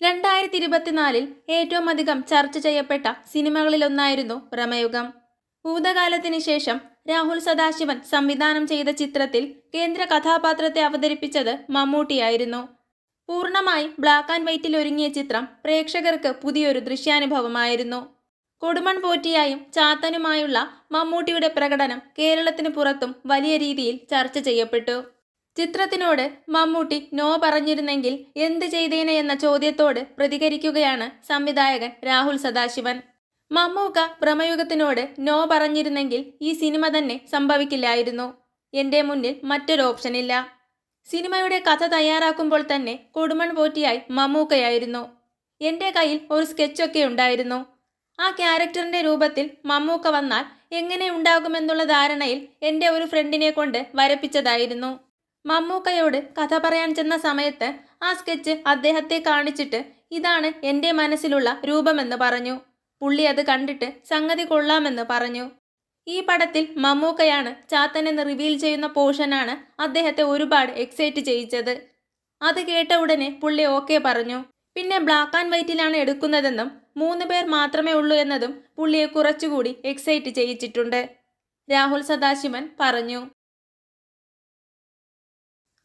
രണ്ടായിരത്തി ഇരുപത്തിനാലിൽ ഏറ്റവും അധികം ചർച്ച ചെയ്യപ്പെട്ട സിനിമകളിലൊന്നായിരുന്നു ഭ്രമയുഗം ഭൂതകാലത്തിന് ശേഷം രാഹുൽ സദാശിവൻ സംവിധാനം ചെയ്ത ചിത്രത്തിൽ കേന്ദ്ര കഥാപാത്രത്തെ അവതരിപ്പിച്ചത് മമ്മൂട്ടിയായിരുന്നു. പൂർണമായി ബ്ലാക്ക് ആൻഡ് വൈറ്റിൽ ഒരുങ്ങിയ ചിത്രം പ്രേക്ഷകർക്ക് പുതിയൊരു ദൃശ്യാനുഭവമായിരുന്നു. കൊടുമൺ പോറ്റിയായും ചാത്തനുമായുള്ള മമ്മൂട്ടിയുടെ പ്രകടനം കേരളത്തിന് പുറത്തും വലിയ രീതിയിൽ ചർച്ച ചെയ്യപ്പെട്ടു. ചിത്രത്തിനോട് മമ്മൂട്ടി നോ പറഞ്ഞിരുന്നെങ്കിൽ എന്ത് ചെയ്തേനെ എന്ന ചോദ്യത്തോട് പ്രതികരിക്കുകയാണ് സംവിധായകൻ രാഹുൽ സദാശിവൻ. മമ്മൂക്ക ഭ്രമയുഗത്തിനോട് നോ പറഞ്ഞിരുന്നെങ്കിൽ ഈ സിനിമ തന്നെ സംഭവിക്കില്ലായിരുന്നു. എന്റെ മുന്നിൽ മറ്റൊരു ഓപ്ഷനില്ല സിനിമയുടെ കഥ തയ്യാറാക്കുമ്പോൾ തന്നെ കൊടുമൺ പോറ്റിയായി മമ്മൂക്കയായിരുന്നു. എന്റെ കയ്യിൽ ഒരു സ്കെച്ചൊക്കെ ഉണ്ടായിരുന്നു. ആ ക്യാരക്ടറിന്റെ രൂപത്തിൽ മമ്മൂക്ക വന്നാൽ എങ്ങനെ ഉണ്ടാകുമെന്നുള്ള ധാരണയിൽ എന്റെ ഒരു ഫ്രണ്ടിനെ കൊണ്ട് വരപ്പിച്ചതായിരുന്നു. മമ്മൂക്കയോട് കഥ പറയാൻ ചെന്ന സമയത്ത് ആ സ്കെച്ച് അദ്ദേഹത്തെ കാണിച്ചിട്ട് ഇതാണ് എന്റെ മനസ്സിലുള്ള രൂപമെന്ന് പറഞ്ഞു. പുള്ളി അത് കണ്ടിട്ട് സംഗതി കൊള്ളാമെന്ന് പറഞ്ഞു. ഈ പടത്തിൽ മമ്മൂക്കയാണ് ചാത്തനെന്ന് റിവീൽ ചെയ്യുന്ന പോർഷനാണ് അദ്ദേഹത്തെ ഒരുപാട് എക്സൈറ്റ് ചെയ്യിച്ചത്. അത് കേട്ട ഉടനെ പുള്ളി ഓക്കെ പറഞ്ഞു. പിന്നെ ബ്ലാക്ക് ആൻഡ് വൈറ്റിലാണ് എടുക്കുന്നതെന്നും മൂന്ന് പേർ മാത്രമേ ഉള്ളൂ എന്നതും പുള്ളിയെ കുറച്ചുകൂടി എക്സൈറ്റ് ചെയ്യിച്ചിട്ടുണ്ട്. രാഹുൽ സദാശിവൻ പറഞ്ഞു.